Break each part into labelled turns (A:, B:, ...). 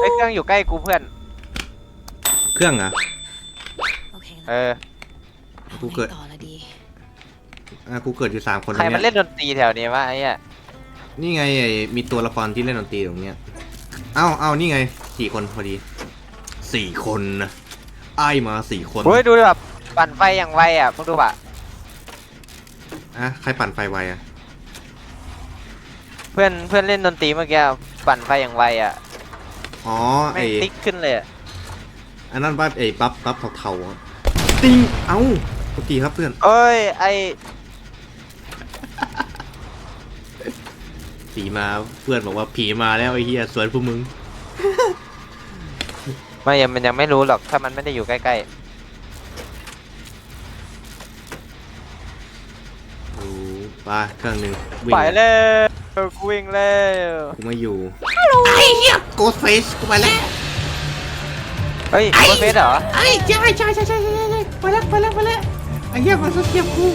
A: ไอ้ยเครื่องอยู่ใกล้กูเพื่อน
B: เครื่องอะ
C: โอเค
A: เออ
B: กูเกิด
C: ต่อละดี
B: อะกูเกิดอยู่สามคน
A: ใครมัน
B: ตง
A: เล่นดนตรีแถวนี้วะไอ้เหี้ย
B: นี่ไงไอ้มีตัวละครที่เล่นดนตรีตรงเนี้ยเอ้าเอ้านี่ไงสี่คนพอดีสี่คนนะไอ้มาสี่คน
A: เฮ้ยดูแบบปั่นไฟอย่างไวอะมึงดูป่ะ
B: อะใครปั่นไฟไวอะ
A: เพื่อนเพื่อนเล่นดนตรีเมื่อกี้ ปั่นไฟอย่างไวอะ
B: อ๋อ
A: แม่
B: ไอ้
A: งติ๊กขึ้นเลยอะ
B: อันนั้นบัฟไอ้บัฟบัฟเทาๆอะติ้งเอ้าปกติครับเพื่อน
A: เอ้ยไอ
B: ผีมาเพื่อนบอกว่าผีมาแล้วไอ้เหี้ยสวนพวกมึง
A: ไม่ยังมันยังไม่รู้หรอกถ้ามันไม่ได้อยู่ใกล้
B: โอ้ปลาเครื่องหนึ่ง
A: ๆ
B: วิ่ง
A: ไปเลย กูวิ่งแล้ว
B: กูไม่อยู่ไอ้เหี้ยโกดเฟสกูไปแล้ว
A: เฮ้ยโคเฟสเหรอ
B: ไอ้ใช่ใช่ใช่ใช่ใช่ใช่ไปแล้วไปแล้วไปแล้วไอ้เหี้ยมันมาเสียบกู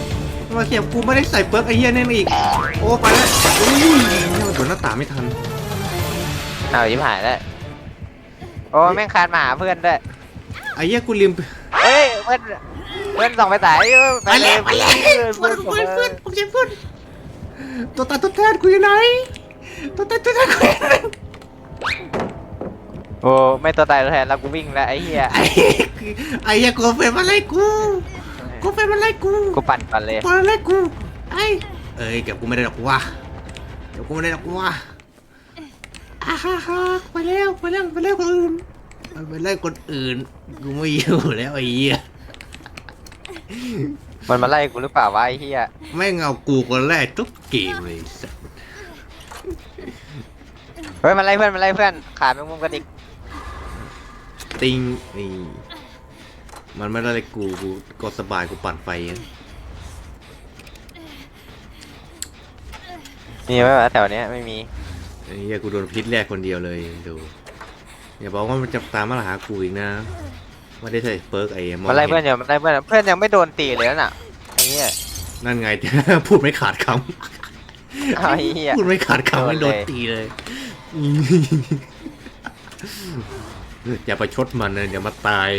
B: มันมาเสียบกูไม่ได้ใส่เปิร์กไอ้เหี้ยนี่มาอีก โอ้ไปแล้วอุ้ยเนี่ยมันโดนหน้าต่างไม่ทัน
A: เอาชิบหายแล้วโอ้แม่งคานมาหาเพื่อนด้วย
B: ไอ้เหี้ยกูลืม
A: เฮ้ยเพื่อนเพื่อนส่องไปสายเออไปเลย
B: ไปแล้ว
A: เพื่อน
B: เพื่
A: เพื่
B: อ
A: อนน
B: เพื่อนเพื่อนผมจะเพื่อน ตัวตาตัวแทนกูอยู่ไหนตัวตาตัวแทนกูอยู่ไหน
A: โอ้ไม่ตัวตายตัวแทนแล้วกูวิ่งแล้วไอ้เหี้ย
B: ไอ้ไอ้เหี้ยกูเฟรมอะไรกูกูเฟรมอะไรกู
A: กูปั่นก่อนเลย
B: กูอะไรกูไอ้เอ้ยเก็บกูไม่ได้หรอกว่ะเก็บกูไม่ได้หรอกว่ะอ่าฮ่าฮ่าไปแล้วไปแล้วไปแล้วคนอื่นไปแล้วคนอื่นกูไม่อยู่แล้วไอ้เหี้ย
A: มันมาไล่กูหรือเปล่าวะไอ้เหี้ย
B: แม่งเอากูคนแรกทุกเกมเลยสัส
A: เฮ้ยมันไล่เพื่อนมันไล่เพื่อนขาแมงมุมกระดิก
B: ติงนี่มันไม่ได้เลยกูกูก็สบายกูปั่นไฟอะ
A: มีไหมวะแถวเนี้ยไม่มี
B: ไอ้เหี้ยกูโดนพิษแรกคนเดียวเลยดูอย่าบอกว่ามันจะตามมาหากูอีกนะ ไม่ได้ใส่เปิร์กไอ้มง
A: มันไล่เพื่อน
B: ห็
A: อยู่มันไล่เพื่อนเพื่อนยังไม่โดนตีเลยน่ะไอ้เหี้ย
B: นั่นไง พูดไม่ขาดค
A: เอาไอ้เหี้ยำ
B: พูดไม่ขาดคำไม่
A: โด
B: โด
A: น
B: น
A: เลย
B: ตีเลย อย่าไปชดมันนะเดี๋ยวมาตาย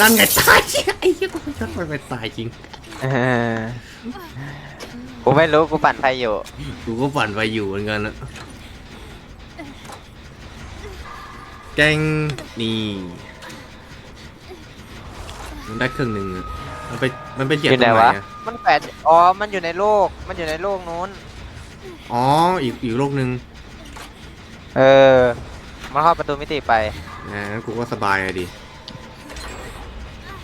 B: นั่นไงตายไอ้เหี้ยกูไปชดมันไปตายจริง
A: เออกูไม่รู้กูปั่นไฟอยู่
B: กูก็ฝันไปอยู่เหมือนกันนะ แกงนี่มันได้เครื่องหนึ่งอะมันไปมันไปเจ็บ
A: อ
B: ตร
A: ยู่ไหน
B: งไหน
A: วะ
B: อะ
A: มันแปดอ๋อ มันอยู่ในโลก มันอยู่ในโลกนู้น
B: อ๋ออีกอีกโรคหนึ่ง
A: เออ มันเข้าประตูมิติไป
B: นะงั้นกูก็สบายอะดิ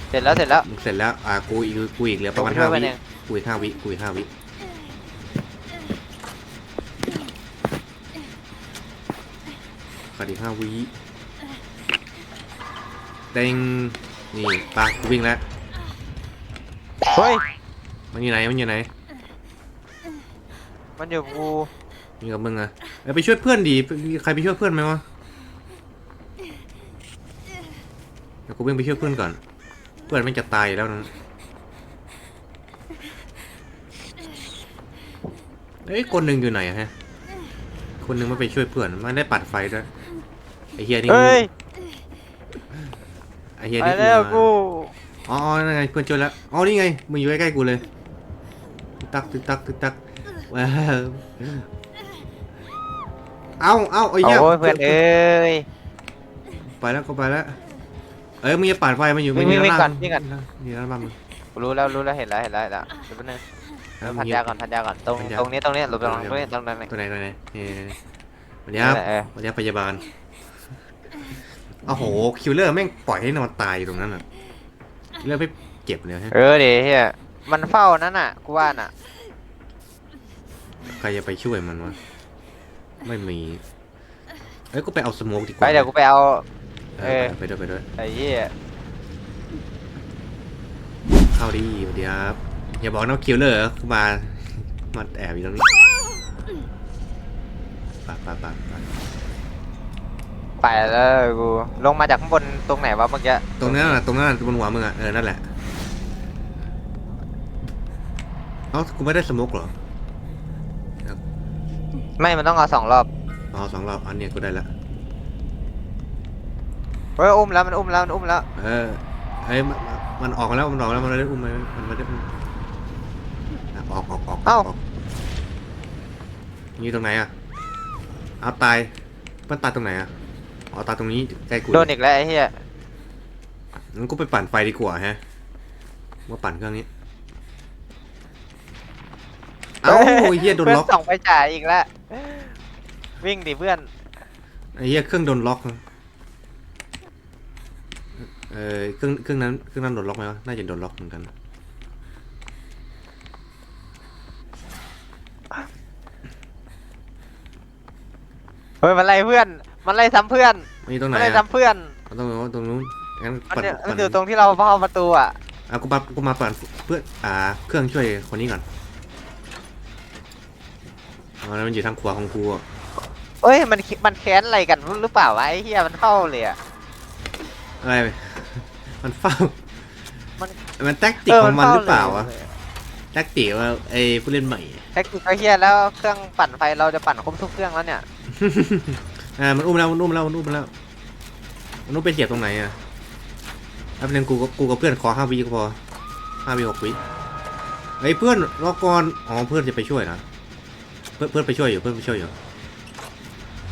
A: เสร็จแล้วเสร็จแล้ว
B: มึงเสร็จแล้วอ่ากูอีกกูอีกเหลือประมาณ
A: ผมช่
B: ห้า
A: วย
B: วิ
A: มันเอง
B: กูอีกห้าวิกูอีกห้าวิขาดอีกห้าวิ เต็งนี่ปากูวิ่งแล้ว
A: เฮ้ย
B: มันอยู่ไหนมันอยู่ไหน
A: มันอยู่กู
B: มีกับมึงอะเอ้ยไปช่วยเพื่อนดิมีใครไปช่วยเพื่อนไหมวะเดี๋ยวกูวิ่งไปช่วยเพื่อนก่อน เพื่อนมันจะตายอยู่แล้วนะเอ้ยคนหนึ่งอยู่ไหนอะฮะ คนหนึ่งมันไปช่วยเพื่อนมันได้ปัดไฟด้วยไอ้เฮียนี่
A: เฮ้ย
B: ไอ้ เฮีย
A: ไป
B: นี่
A: แล้ว
B: มา
A: กู
B: อ๋ออ๋อนั่นไงเพื่อนช่วยแล้วอ๋อนี่ไงมึงอยู่ใกล้ๆกูเลยตึกตักตึกตักตึกตักว้าวเอาเอาไอ้เหี้ย
A: โอ้ยเพื่อนเอ้ย
B: ไปแล้วก็ไปแล้วเอ้ยมึงจะปาดไฟมันอยู่
A: วิ่ง
B: มั
A: วิ่ง
B: ด้า
A: ก่อนวิ่งก่อน
B: นี่ด้านบ้านมึง
A: กูรู้แล้วรู้แล้วเห็นแล้วเห็นแล้วเห็นแล้วเดี๋ยวแป๊บนึง
B: เอ้
A: พัน
B: มึง
A: ยาก่อนพันยาก่อนตรง
B: พันยา
A: ตรงนี้ตรงนี้หลบตรงตรงนี้ตรงนั้น
B: ตัวไหนตัวไหนนี่วันนี้
A: นี่
B: ครับ
A: แหละเออ
B: วันนี้พยาบาล โอ้โห คิวเลอร์แม่งปล่อยให้นอนตายอยู่ตรงนั้นอะคิวเลอร์ไม่เก็บเลยฮะ
A: เออดิเฮียมันเฝ้านั่นน่ะกูว่าน่ะ
B: ใครจะไปช่วยมันวะ ไม่มี เอ้ยก็ไปเอาสโมกดีก
A: ไป
B: ว่า
A: เดี๋ยวกูไปเอา
B: เอ
A: เอ
B: อ
A: อ
B: ไปด้วยไปด้วย
A: ไอ้เหี้ย
B: เข้าดีสวัสดีครับ อย่าบอกนะว่าคิวเลอร์มา มาแอบอยู่ตรงนี้ปะปะปะปะ
A: ไปแล้วกูลงมาจากข้างบนตรงไหนวะเมื่อกี้
B: ตรงนั้นน่ะตรงนั้นน่ะบนหัวมึงอะเออนั่นแหละเอ้ากูไม่ได้สโมกเหรอ
A: ไม่มันต้องเอาสองรอบ
B: อ๋อสองรอบอันเนี้ยกูได้ละ
A: เฮ้ยอุ้มแล้วมันอุ้มแล้วมันอุ้มแล้ว
B: เออเอ้ยมันมันออกมาแล้วมันออกมาแล้วมันไม่ได้อุ้มมันมันไม่ได้อุ้มอะออกออกออก
A: เอ้า
B: ออกนี่ตรงไหนอะเอาตายมันตายตรงไหนอะ อ๋อตายตรงนี้ใกล้กู
A: โดนอีกแล้วไอ้เหี้ย
B: งั้นกูไปปั่นไฟดีกว่าฮะมาปั่นเครื่องนี้ เอ้าไอ้เหี้ยโดน
A: เพื่อน
B: ล็อก
A: ส่องไปจ่ายอีกแล้ววิ่งดิเพื่อน
B: ไอ้เหี้ยเครื่องโดนล็อกเออเครื่องเครื่องนั้นเครื่องนั้นโดนล็อกไหมวะน่าจะโดนล็อกเหมือนกัน
A: เฮ้ยมันไล่เพื่อน มันไล่ซ้ำเพื่อน
B: นี่ตรงไหน
A: มันไล่
B: อะ
A: ซ้ำเพื่อน
B: เอาตรงนู้นตรงนู้นงั้น
A: มัน
B: ปั่น
A: เนี่ยมั
B: ปั่
A: น
B: น
A: อยู่ตรงที่เราเข้าประตูอะ
B: อะกูมากูมาปั่นเพื่ออ่า เครื่องช่วยคนนี้ก่อนอ๋อแล้วมันอยู่ทางขวาของกูอะ
A: เอ้ยมันคิมันแค้นอะไรกันหรือเปล่าวะไอ้เหี้ยมันเข้าเลยอะ
B: อะไร มันเฝ้า
A: มัน
B: มันแท็กติกของมันหรือเปล่าวะแท็กติกว่าไอ้ผู้เล่นใหม่
A: แท็กติกก็เฮียแล้วเครื่องปั่นไฟเราจะปั่นครบทุกเครื่องแล้วเนี่ย
B: อ่ามันอุ้มแล้วมันอุ้มแล้วมันอุ้มแล้วมันอุ้มไปเสียบตรงไหนอะแป๊บนึงกูกับกูกับเพื่อนขอห้าวิก็พอห้าวิหกวิไอ้ยเพื่อนรอก่อนอ๋อเพื่อนจะไปช่วยนะเพื่อนเพื่อนไปช่วยอยู่เพื่อนไปช่วยอยู่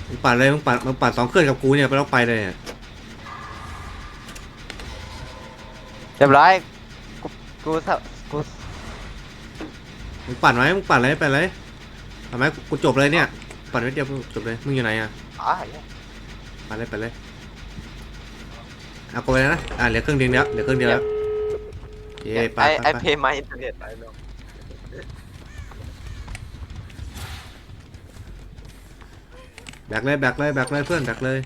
B: มึงปั่นเลยมึงปั่นมึงปั่นสองเครื่องกับกูเนี่ยไปแล้วไปเลยเนี่ย
A: เรียบร้อยกูกูสะกู
B: มึงปั่นไหมมึงปั่นเลยไปเลยทำไหมกูจบเลยเนี่ย ปั่นไว้เดียวจบเลยมึงอยู่ไหนอะ
A: อ๋อไอ้เหี้ย
B: ไปเลยไปเลยเอากูไปแล้วนะอ่าเหลือเครื่องเดียวแล้วเหลือเครื่องเดียวแล้วเย้ไป
A: ไอ
B: ไป
A: ไอ
B: ไป
A: เพย์มาอินเทอร์เน็ตไปลง
B: แบกเลยแบกเลยแบกเลยเพื่อนแบกเลย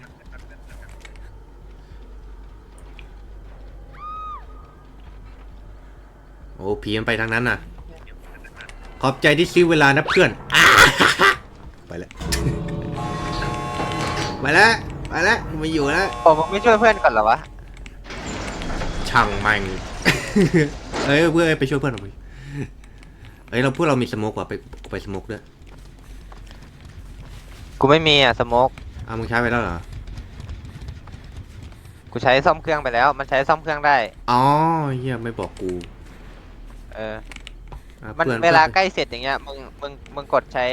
B: โอ้ผีมันไปทางนั้นน่ะ ขอบใจที่ซื้อเวลานะเพื่อนอ่าไปแล้ว ไปแล้วไปแล้วกูไมาอยู่แล้ว
A: โอ้มึงไม่ช่วยเพื่อนก่อนเหรอวะ
B: ช่างแม่ง เอ้ยเพื่อนไปช่วยเพื่อนหน่อยเอ้ยเราพวกเรามีสโมกว่ะไปไปสโมกด้วย
A: กูไม่มีอะสโมก
B: อ้าวมึงใช้ไปแล้วเหรอ
A: กูใช้ซ่อมเครื่องไปแล้ว มันใช้ซ่อมเครื่องได้
B: อ๋อเฮียไม่บอกกู
A: เออ
B: อะ
A: มัน
B: พื่อ
A: เวลา
B: พื่อน
A: ใกล้เสร็จอย่างเงี้ยมึงมึงมึงกดใช้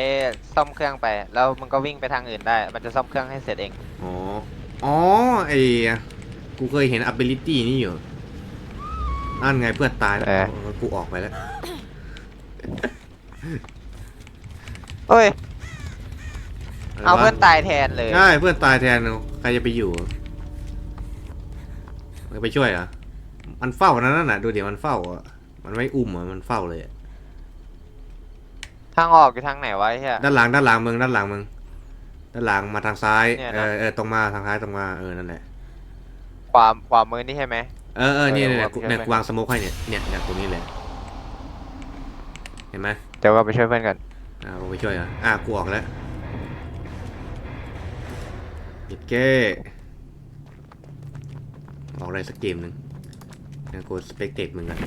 A: ซ่อมเครื่องไป แล้วมึงก็วิ่งไปทางอื่นได้ มันจะซ่อมเครื่องให้เสร็จเอง
B: อ๋อ อ๋อไอ้กูเคยเห็น ability นี่อยู่นั่นไงเพื่อนตายแล้ว
A: เออ
B: เออกูออกไปแล้ว
A: เอ้ยะ
B: ไร
A: เอา
B: วะ
A: เพื่อนตายแทนเลย
B: ใช่เพื่อนตายแทนใครจะไปอยู่มันไปช่วยเหรอะมันเฝ้านั่นน่ะดูเดี๋ยวมันเฝ้าอะมันไม่อุ้มอะมันเฝ้าเลยอะ
A: ทางออกอยู่ทางไหนวะไอ้เฮีย
B: ด้านหลังด้านหลังมึงด้านหลังมึงด้านหลังมาทางซ้าย
A: เนี่ย
B: เอ
A: นะ
B: อเออตรงมาทางซ้ายตรงมาเออนั่นแหละ
A: ขวาขวามือนี่ใช่ไหม
B: เออเออเนี่ย
A: เออ
B: เนี่ย
A: ผม
B: เนี่ย
A: ใช่ไหม
B: กูวางสโมกให้เนี่ยเนี่ยเนี่ยตรงนี้เลยเห็นไหม
A: เดี๋ยวก็ไปช่วยเพื่อนกัน
B: อ่าลงไปช่วยอะอะกูออกแล้วหยิบเก้ออกอะไรสักเกมหนึ่งนะกูสเปกเตตมึงกัน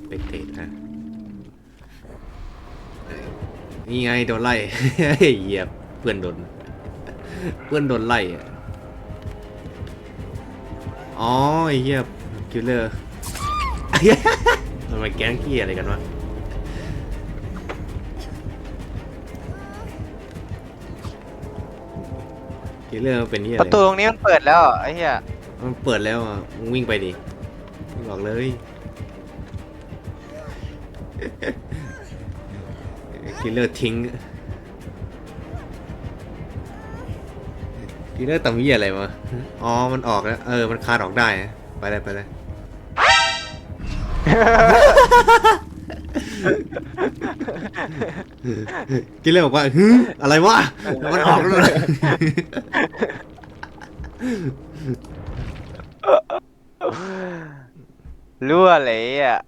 B: สเปกเตตอะ นี่ไงโดนไล่ เหยียบเพื่อนโดน เพื่อนโดนไล่อะอ๋อไอ้เหี้ยคิลเลอร์ทำไมแก๊งขี้ยอะไรกันวะคิลเลอร์เป็นเหี้ย
A: ป
B: อะไร
A: ระตูตรงนี้มันเปิดแล้วไอ้เหี้ย
B: มันเปิดแล้วอะมึงวิ่งไปดิมึงบอกเลย คิลเลอร์ทิ้งคิลเลอร์ต่ำเหี้ยอะไรวะอ๋อมันออกแล้วเออมันคาดออกได้ไปเลยไปเลยกินเลยบอกว่าฮึอะไรวะมันออกแล้วเลย
A: รั่วเลยอะ